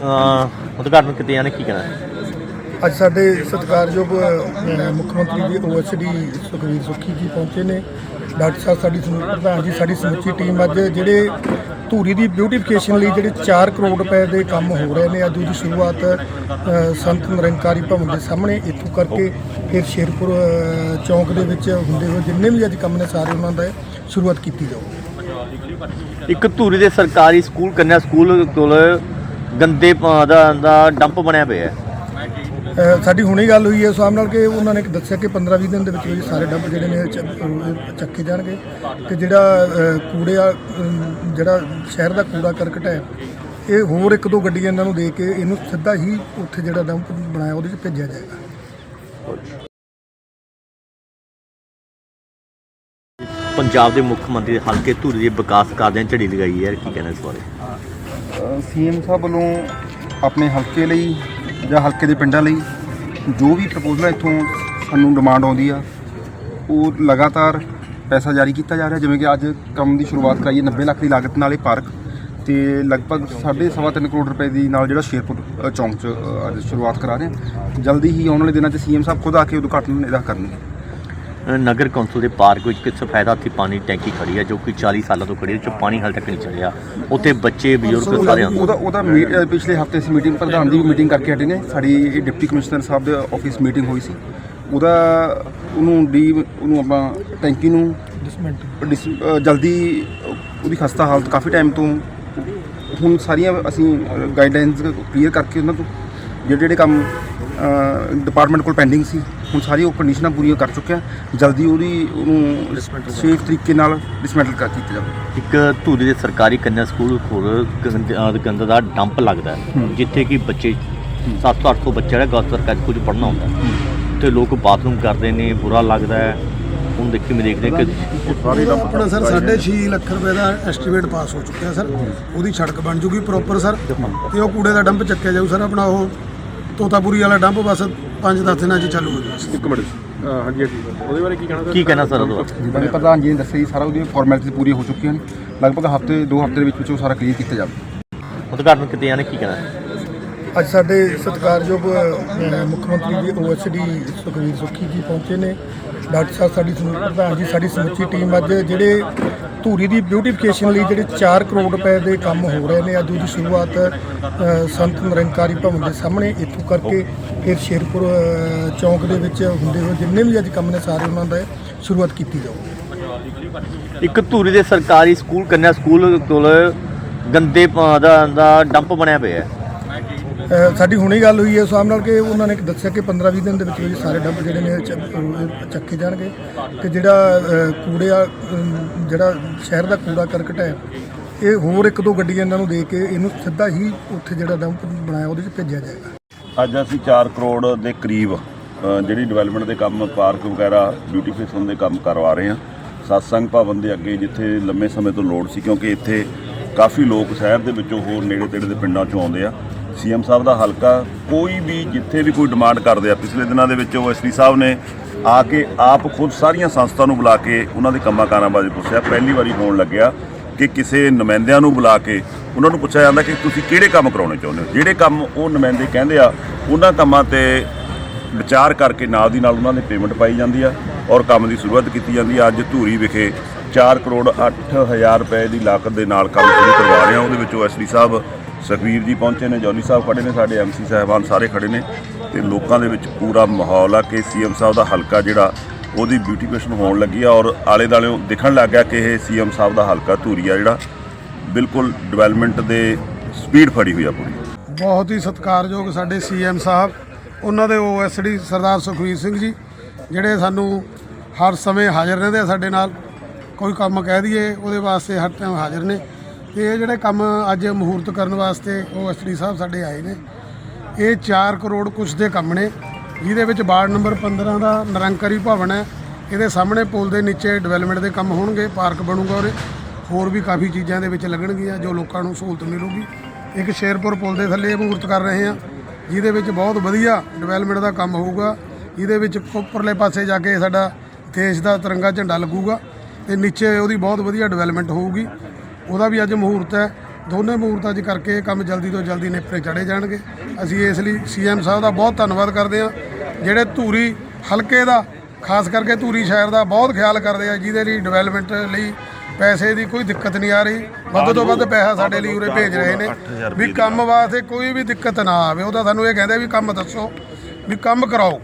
ਉਦਘਾਟਨ ਕੀਤੇ ਜਾਣੇ ਕੀ ਕਹਿਣਾ? ਅੱਜ ਸਾਡੇ ਸਤਿਕਾਰਯੋਗ ਮੁੱਖ ਮੰਤਰੀ ਜੀ ਓਐਸਡੀ ਸੁਖਵੀਰ ਸੁੱਖੀ ਜੀ ਪਹੁੰਚੇ ਨੇ। ਡਾਕਟਰ ਸਾਹਿਬ ਸਾਡੀ ਸਮੂਹ ਪ੍ਰਧਾਨ ਜੀ ਸਾਡੀ ਸਮੁੱਚੀ ਟੀਮ ਅੱਜ ਜਿਹੜੇ ਧੂਰੀ ਦੀ ਬਿਊਟੀਫਿਕੇਸ਼ਨ ਲਈ ਜਿਹੜੇ 4 ਕਰੋੜ ਰੁਪਏ ਦੇ ਕੰਮ ਹੋ ਰਹੇ ਨੇ ਅੱਜ ਉਹਦੀ ਸ਼ੁਰੂਆਤ ਸੰਤ ਨਿਰੰਕਾਰੀ ਭਵਨ ਦੇ ਸਾਹਮਣੇ ਇੱਥੋਂ ਕਰਕੇ ਫਿਰ ਸ਼ੇਰਪੁਰ ਚੌਂਕ ਦੇ ਵਿੱਚ ਹੁੰਦੇ ਹੋਏ ਜਿੰਨੇ ਵੀ ਅੱਜ ਕੰਮ ਨੇ ਸਾਰੇ ਉਹਨਾਂ ਦਾ ਸ਼ੁਰੂਆਤ ਕੀਤੀ ਜਾਊਗੀ। ਇੱਕ ਧੂਰੀ ਦੇ ਸਰਕਾਰੀ ਸਕੂਲ ਕੰਨਿਆ ਸਕੂਲ ਕੋਲ ਗੰਦੇ ਪਾ- ਦਾ ਦਾ ਡੰਪ ਬਣਿਆ ਪਿਆ ਹੈ। ਅ, ਸਾਡੀ ਹੁਣੇ ਗੱਲ ਹੋਈ ਹੈ ਸਾਹਿਬ ਨਾਲ ਕਿ ਉਹਨਾਂ ਨੇ ਦੱਸਿਆ ਕਿ 15-20 ਦਿਨ ਦੇ ਵਿੱਚ ਵਿੱਚ ਸਾਰੇ ਡੱਬ ਜਿਹੜੇ ਨੇ ਚ- ਅ, ਚੱਕੇ ਜਾਣਗੇ। ਤੇ ਜਿਹੜਾ ਅ, ਕੂੜੇ ਆ ਜਿਹੜਾ ਸ਼ਹਿਰ ਦਾ ਕੂੜਾ ਕਰਕਟ ਹੈ ਇਹ ਹੋਰ ਇੱਕ ਦੋ ਗੱਡੀਆਂ ਇਹਨਾਂ ਨੂੰ ਦੇ ਕੇ ਇਹਨੂੰ ਸਿੱਧਾ ਹੀ ਉੱਥੇ ਜਿਹੜਾ ਡੰਪ ਬਣਾਇਆ ਉਹਦੇ 'ਚ ਭੇਜਿਆ ਜਾਏਗਾ। ਪੰਜਾਬ ਦੇ ਮੁੱਖ ਮੰਤਰੀ ਦੇ ਹਲਕੇ ਧੂਰੀ ਦੇ ਵਿਕਾਸ ਕਾਰਜਾਂ 'ਚ ਝੜੀ ਲਗਾਈ ਹੈ ਕੀ ਕਹਿਣਾ ਇਸ ਬਾਰੇ? ਸੀਐਮ ਸਾਹਿਬ ਵੱਲੋਂ ਆਪਣੇ ਹਲਕੇ ਲਈ ਜਾਂ ਹਲਕੇ ਦੇ ਪਿੰਡਾਂ ਲਈ ਜੋ ਵੀ ਪ੍ਰਪੋਜ਼ਲ ਇੱਥੋਂ ਸਾਨੂੰ ਡਿਮਾਂਡ ਆਉਂਦੀ ਆ, ਉਹ ਲਗਾਤਾਰ ਪੈਸਾ ਜਾਰੀ ਕੀਤਾ ਜਾ ਰਿਹਾ। ਜਿਵੇਂ ਕਿ ਅੱਜ ਕੰਮ ਦੀ ਸ਼ੁਰੂਆਤ ਕਰਾਈਏ ਹੈ 90 ਲੱਖ ਦੀ ਲਾਗਤ ਨਾਲ ਇਹ ਪਾਰਕ ਤੇ ਲਗਭਗ 3.5 ਕਰੋੜ ਰੁਪਏ ਦੀ ਨਾਲ ਜਿਹੜਾ ਸ਼ੇਰਪੁਰ ਚੌਂਕ 'ਚ ਅੱਜ ਸ਼ੁਰੂਆਤ ਕਰਾ ਰਹੇ ਹਾਂ। ਜਲਦੀ ਹੀ ਆਉਣ ਵਾਲੇ ਦਿਨਾਂ 'ਚ ਸੀਐਮ ਸਾਹਿਬ ਖੁਦ ਆ ਕੇ ਉਦਘਾਟਨ ਇਹਦਾ ਕਰਨਗੇ। ਨਗਰ ਕੌਂਸਲ ਦੇ ਪਾਰਕ ਵਿੱਚ ਇੱਕ ਸਫੈਦ ਹਾਥੀ ਪਾਣੀ ਟੈਂਕੀ ਖੜੀ ਹੈ ਜੋ ਕਿ 40 ਸਾਲਾਂ ਤੋਂ ਖੜੀ ਹੈ ਜੋ ਪਾਣੀ ਹਾਲ ਤੱਕ ਨਹੀਂ ਚੜਿਆ ਉੱਥੇ ਬੱਚੇ ਬਜ਼ੁਰਗ ਸਾਰੇ ਆਉਂਦੇ ਉਹਦਾ ਉਹਦਾ ਪਿਛਲੇ ਹਫ਼ਤੇ ਅਸੀਂ ਮੀਟਿੰਗ ਪ੍ਰਧਾਨ ਦੀ ਵੀ ਮੀਟਿੰਗ ਕਰਕੇ ਹਟੇ ਨੇ। ਸਾਡੀ ਡਿਪਟੀ ਕਮਿਸ਼ਨਰ ਸਾਹਿਬ ਦੇ ਆਫਿਸ ਮੀਟਿੰਗ ਹੋਈ ਸੀ। ਉਹਦਾ ਉਹਨੂੰ ਡੀ ਉਹਨੂੰ ਆਪਾਂ ਟੈਂਕੀ ਨੂੰ ਜਲਦੀ ਉਹਦੀ ਖਸਤਾ ਹਾਲਤ ਕਾਫੀ ਟਾਈਮ ਤੋਂ ਹੁਣ ਸਾਰੀਆਂ ਅਸੀਂ ਗਾਈਡਲਾਈਨਸ ਕਲੀਅਰ ਕਰਕੇ ਉਹਨਾਂ ਤੋਂ ਜਿਹੜੇ ਜਿਹੜੇ ਕੰਮ ਡਿਪਾਰਟਮੈਂਟ ਕੋਲ ਪੈਂਡਿੰਗ ਸੀ ਹੁਣ ਸਾਰੀਆਂ ਉਹ ਕੰਡੀਸ਼ਨਾਂ ਪੂਰੀਆਂ ਕਰ ਚੁੱਕਿਆ। ਜਲਦੀ ਉਹਦੀ ਉਹਨੂੰ ਸੇਫ ਤਰੀਕੇ ਨਾਲ ਡਿਸਮੈਂਟਲ ਕਰ ਕੀਤਾ ਜਾਵੇ। ਇੱਕ ਧੂਰੀ ਦੇ ਸਰਕਾਰੀ ਕੰਨਿਆ ਸਕੂਲ ਕੋਲ ਗੰਦ ਦਾ ਡੰਪ ਲੱਗਦਾ ਹੈ ਜਿੱਥੇ ਕਿ ਬੱਚੇ 700 800 ਬੱਚਾ ਜਿਹੜਾ ਗਲਤ ਸਰਕਾਰੀ ਸਕੂਲ 'ਚ ਪੜ੍ਹਨਾ ਹੁੰਦਾ ਹੈ। ਤੇ ਲੋਕ ਬਾਥਰੂਮ ਕਰਦੇ ਨੇ ਬੁਰਾ ਲੱਗਦਾ ਹੈ। ਹੁਣ ਦੇਖੀ ਮੈਂ ਦੇਖਦੇ ਕਿ ਆਪਣਾ ਸਰ 6.5 ਲੱਖ ਰੁਪਏ ਦਾ ਐਸਟੀਮੇਟ ਪਾਸ ਹੋ ਚੁੱਕਿਆ ਸਰ। ਉਹਦੀ ਸੜਕ ਬਣ ਜੂਗੀ ਪ੍ਰੋਪਰ ਸਰ। ਤੇ ਉਹ ਕੂੜੇ ਦਾ ਡੰਪ ਚੱਕਿਆ ਜਾਊ ਸਰ ਆਪਣਾ ਉਹ। ਤੋਤਾਪੁਰੀ ਵਾਲਾ ਡੰਪ ਬਸ 5-10 ਦਿਨਾਂ 'ਚ ਚਾਲੂ ਹੋ ਜਾਊ। ਇੱਕ ਮਿੰਟ ਅਹ ਹਾਂਜੀ ਹਾਂਜੀ। ਉਹਦੇ ਬਾਰੇ ਕੀ ਕਹਿਣਾ ਕੀ ਕਹਿਣਾ ਸਰ ਉਹਦਾ ਜਿੱਦਾਂ ਕਿ ਪ੍ਰਧਾਨ ਜੀ ਨੇ ਦੱਸਿਆ ਜੀ ਸਾਰਾ ਉਹਦੀਆਂ ਫਾਰਮੈਲਿਟੀ ਪੂਰੀਆਂ ਹੋ ਚੁੱਕੀਆਂ ਨੇ। ਲਗਭਗ ਹਫ਼ਤੇ ਦੋ ਹਫ਼ਤੇ ਦੇ ਵਿੱਚ ਵਿੱਚ ਉਹ ਸਾਰਾ ਕਲੀਅਰ ਕੀਤਾ ਜਾਵੇ ਉਦਘਾਟਨ ਕੀਤੇ ਜਾਣੇ ਕੀ ਕਹਿਣਾ? ਅੱਜ ਸਾਡੇ ਸਤਿਕਾਰਯੋਗ ਅ, ਮੁੱਖ ਮੰਤਰੀ ਜੀ ਓਐਸਡੀ ਸੁਖਵੀਰ ਸੁੱਖੀ ਜੀ ਪਹੁੰਚੇ ਨੇ। ਡਾਕਟਰ ਸਾਹਿਬ ਸਾਡੀ ਸਮੂਹ ਪ੍ਰਧਾਨ ਜੀ ਸਾਡੀ ਸਮੁੱਚੀ ਟੀਮ ਅੱਜ ਜਿਹੜੇ ਧੂਰੀ ਦੀ ਬਿਊਟੀਫਿਕੇਸ਼ਨ ਲਈ ਜਿਹੜੇ 4 ਕਰੋੜ ਰੁਪਏ ਦੇ ਕੰਮ ਹੋ ਰਹੇ ਨੇ, ਅੱਜ ਉਹਦੀ ਸ਼ੁਰੂਆਤ ਸੰਤ ਨਿਰੰਕਾਰੀ ਭਵਨ ਦੇ ਸਾਹਮਣੇ, ਇੱਥੋਂ ਕਰਕੇ ਫਿਰ ਸ਼ੇਰਪੁਰ ਚੌਂਕ ਦੇ ਵਿੱਚ ਹੁੰਦੇ ਹੋਏ ਜਿੰਨੇ ਵੀ ਅੱਜ ਕੰਮ ਨੇ ਸਾਰੇ ਉਹਨਾਂ ਦਾ ਸ਼ੁਰੂਆਤ ਕੀਤੀ ਜਾਊਗੀ ਇੱਕ ਧੂਰੀ ਦੇ ਸਰਕਾਰੀ ਸਕੂਲ, ਕੰਨਿਆ ਸਕੂਲ ਕੋਲ ਗੰਦੇ ਦਾ ਡੰਪ ਬਣਿਆ ਪਿਆ ਹੈ। ਸਾਡੀ ਹੁਣੇ ਗੱਲ ਹੋਈ ਹੈ ਸਾਹਿਬ ਨਾਲ ਕਿ ਉਹਨਾਂ ਨੇ ਦੱਸਿਆ ਕਿ 15-20 ਦਿਨ ਦੇ ਵਿੱਚ ਵਿੱਚ ਸਾਰੇ ਡੰਪ ਜਿਹੜੇ ਨੇ ਚ- ਚੱਕੇ ਜਾਣਗੇ। ਤੇ ਜਿਹੜਾ ਅ, ਕੂੜੇ ਆ ਅਮ, ਜਿਹੜਾ ਸ਼ਹਿਰ ਦਾ ਕੂੜਾ ਕਰਕਟ ਹੈ ਇਹ ਹੋਰ ਇੱਕ ਦੋ ਗੱਡੀਆਂ ਇਹਨਾਂ ਨੂੰ ਦੇ ਕੇ ਇਹਨੂੰ ਸਿੱਧਾ ਹੀ ਉੱਥੇ ਜਿਹੜਾ ਡੰਪ ਬਣਾਇਆ ਉਹਦੇ 'ਚ ਭੇਜਿਆ ਜਾਏਗਾ। ਅੱਜ ਅਸੀਂ 4 ਕਰੋੜ ਦੇ ਕਰੀਬ ਅ, ਜਿਹੜੀ ਡਿਵੈਲਪਮੈਂਟ ਦੇ ਕੰਮ ਪਾਰਕ ਵਗੈਰਾ ਬਿਊਟੀਫਿਕੇਸ਼ਨ ਦੇ ਕੰਮ ਕਰਵਾ ਰਹੇ ਹਾਂ। ਸਤਸੰਗ ਭਵਨ ਦੇ ਅੱਗੇ ਜਿੱਥੇ ਲੰਮੇ ਸਮੇਂ ਤੋਂ ਲੋੜ ਸੀ ਕਿਉਂਕਿ ਇੱਥੇ ਕਾਫੀ ਲੋਕ ਸ਼ਹਿਰ ਦੇ ਵਿੱਚੋਂ ਹੋਰ ਨੇੜੇ ਤੇੜੇ ਦੇ ਪਿੰਡਾਂ ਚੋਂ ਆਉਂਦੇ ਆ। ਸੀਐਮ ਸਾਹਿਬ ਦਾ ਹਲਕਾ ਕੋਈ ਵੀ ਜਿੱਥੇ ਵੀ ਕੋਈ ਡਿਮਾਂਡ ਕਰਦੇ ਆ, ਪਿਛਲੇ ਦਿਨਾਂ ਦੇ ਵਿੱਚ ਉਹ ਐਸਪੀ ਸਾਹਿਬ ਨੇ ਆ ਕੇ ਆਪ ਖੁਦ ਸਾਰੀਆਂ ਸੰਸਥਾ ਨੂੰ ਬੁਲਾ ਕੇ ਉਹਨਾਂ ਦੇ ਕੰਮਾਂ ਕਾਰਾਂ ਬਾਰੇ ਪੁੱਛਿਆ। ਪਹਿਲੀ ਵਾਰੀ ਹੋਣ ਲੱਗਿਆ ਕਿ ਕਿਸੇ ਨੁਮਾਇੰਦਿਆਂ ਨੂੰ ਬੁਲਾ ਕੇ ਉਹਨਾਂ ਨੂੰ ਪੁੱਛਿਆ ਜਾਂਦਾ ਕਿ ਤੁਸੀਂ ਕਿਹੜੇ ਕੰਮ ਕਰਾਉਣੇ ਚਾਹੁੰਦੇ ਹੋ? ਜਿਹੜੇ ਕੰਮ ਉਹ ਨੁਮਾਇੰਦੇ ਕਹਿੰਦੇ ਆ, ਉਹਨਾਂ ਕੰਮਾਂ ਤੇ ਵਿਚਾਰ ਕਰਕੇ ਨਾਲ ਦੀ ਨਾਲ ਉਹਨਾਂ ਦੀ ਪੇਮੈਂਟ ਪਾਈ ਜਾਂਦੀ ਆ ਔਰ ਕੰਮ ਦੀ ਸ਼ੁਰੂਆਤ ਕੀਤੀ ਜਾਂਦੀ ਆ। ਅੱਜ ਧੂਰੀ ਵਿਖੇ 4 ਕਰੋੜ 8000 ਰੁਪਏ ਦੀ ਲਾਗਤ ਦੇ ਨਾਲ ਕੰਮ ਸ਼ੁਰੂ ਕਰਵਾ ਰਹੇ ਆ। ਉਹਦੇ ਵਿੱਚ ਐਸਡੀ ਸਾਹਿਬ ਸੁਖਵੀਰ ਜੀ ਪਹੁੰਚੇ ਨੇ, ਜੌਲੀ ਸਾਹਿਬ ਖੜੇ ਨੇ, ਸਾਡੇ ਐਮਸੀ ਸਾਹਿਬਾਨ ਸਾਰੇ ਖੜੇ ਨੇ ਤੇ ਲੋਕਾਂ ਦੇ ਵਿੱਚ ਪੂਰਾ ਮਾਹੌਲ ਆ ਕਿ ਸੀਐਮ ਸਾਹਿਬ ਦਾ ਹਲਕਾ ਜਿਹੜਾ ਉਹਦੀ ਬਿਊਟੀਫਿਕੇਸ਼ਨ ਹੋਣ ਲੱਗੀ ਆ ਔਰ ਆਲੇ ਦਾਲੇ ਦਿਖਣ ਲੱਗ ਗਿਆ ਕਿ ਇਹ ਸੀਐਮ ਸਾਹਿਬ ਦਾ ਹਲਕਾ ਧੂਰੀ ਆ ਜਿਹੜਾ ਬਿਲਕੁਲ ਡਿਵੈਲਪਮੈਂਟ ਦੇ ਸਪੀਡ ਫੜੀ ਹੋਈ ਆ ਪੂਰੀ। ਬਹੁਤ ਹੀ ਸਤਿਕਾਰਯੋਗ ਸਾਡੇ ਸੀਐਮ ਸਾਹਿਬ, ਉਹਨਾਂ ਦੇ ਓਐਸਡੀ ਸਰਦਾਰ ਸੁਖਵੀਰ ਸਿੰਘ ਜੀ, ਜਿਹੜੇ ਸਾਨੂੰ ਹਰ ਸਮੇਂ ਹਾਜ਼ਰ ਰਹਿੰਦੇ ਆ ਸਾਡੇ ਨਾਲ, ਕੋਈ ਕੰਮ ਕਹਿ ਦਈਏ, ਉਹਦੇ ਵਾਸਤੇ ਹਰ ਟਾਈਮ ਹਾਜ਼ਰ ਨੇ। ਤੇ ਇਹ ਜਿਹੜੇ ਕੰਮ ਅੱਜ ਮਹੂਰਤ ਕਰਨ ਵਾਸਤੇ ਉਹ ਓਐਸਡੀ ਸਾਹਿਬ ਸਾਡੇ ਆਏ ਨੇ। ਇਹ 4 ਕਰੋੜ ਕੁਛ ਦੇ ਕੰਮ ਨੇ, ਜਿਹਦੇ ਵਿੱਚ ਵਾਰਡ ਨੰਬਰ 15 ਦਾ ਨਿਰੰਕਾਰੀ ਭਵਨ ਹੈ। ਇਹਦੇ ਸਾਹਮਣੇ ਪੁਲ ਦੇ ਨੀਚੇ ਡਿਵੈਲਪਮੈਂਟ ਦੇ ਕੰਮ ਹੋਣਗੇ, ਪਾਰਕ ਬਣੂਗਾ ਔਰ ਹੋਰ ਵੀ ਕਾਫੀ ਚੀਜ਼ਾਂ ਦੇ ਵਿੱਚ ਲੱਗਣਗੀਆਂ ਜੋ ਲੋਕਾਂ ਨੂੰ ਸਹੂਲਤ ਮਿਲੂਗੀ। ਇੱਕ ਸ਼ੇਰਪੁਰ ਪੁਲ ਦੇ ਥੱਲੇ ਮਹੂਰਤ ਕਰ ਰਹੇ ਹਾਂ, ਜਿਹਦੇ ਵਿੱਚ ਬਹੁਤ ਵਧੀਆ ਡਿਵੈਲਪਮੈਂਟ ਦਾ ਕੰਮ ਹੋਊਗਾ। ਜਿਹਦੇ ਵਿੱਚ ਉੱਪਰਲੇ ਪਾਸੇ ਜਾ ਕੇ ਸਾਡਾ ਦੇਸ਼ ਦਾ ਤਿਰੰਗਾ ਝੰਡਾ ਲੱਗੂਗਾ ਤੇ ਨੀਚੇ ਉਹਦੀ ਬਹੁਤ ਵਧੀਆ ਡਿਵੈਲਪਮੈਂਟ ਹੋਊਗੀ। ਉਹਦਾ ਵੀ ਅੱਜ ਮਹੂਰਤ ਹੈ। ਦੋਨੇ ਮੂਰਤਾਂ 'ਚ ਕਰਕੇ ਇਹ ਕੰਮ ਜਲਦੀ ਤੋਂ ਜਲਦੀ ਨੇਪਰੇ ਚੜੇ ਜਾਣਗੇ। ਅਸੀਂ ਇਸ ਲਈ ਸੀਐਮ ਸਾਹਿਬ ਦਾ ਬਹੁਤ ਧੰਨਵਾਦ ਕਰਦੇ ਹਾਂ। ਜਿਹੜੇ ਧੂਰੀ ਹਲਕੇ ਦਾ, ਖਾਸ ਕਰਕੇ ਧੂਰੀ ਸ਼ਹਿਰ ਦਾ ਬਹੁਤ ਖਿਆਲ ਕਰਦੇ ਆ, ਜਿਹਦੇ ਲਈ ਡਿਵੈਲਪਮੈਂਟ ਲਈ ਪੈਸੇ ਦੀ ਕੋਈ ਦਿੱਕਤ ਨਹੀਂ ਆ ਰਹੀ। ਵੱਧ ਤੋਂ ਵੱਧ ਪੈਸਾ ਸਾਡੇ ਲਈ ਉਰੇ ਭੇਜ ਰਹੇ ਨੇ। ਵੀ ਕੰਮ ਵਾਸਤੇ ਕੋਈ ਵੀ ਦਿੱਕਤ ਨਾ ਆਵੇ ਉਹਦਾ ਸਾਨੂੰ ਇਹ ਕਹਿੰਦੇ ਵੀ ਕੰਮ ਦੱਸੋ, ਵੀ ਕੰਮ ਕਰਾਓ।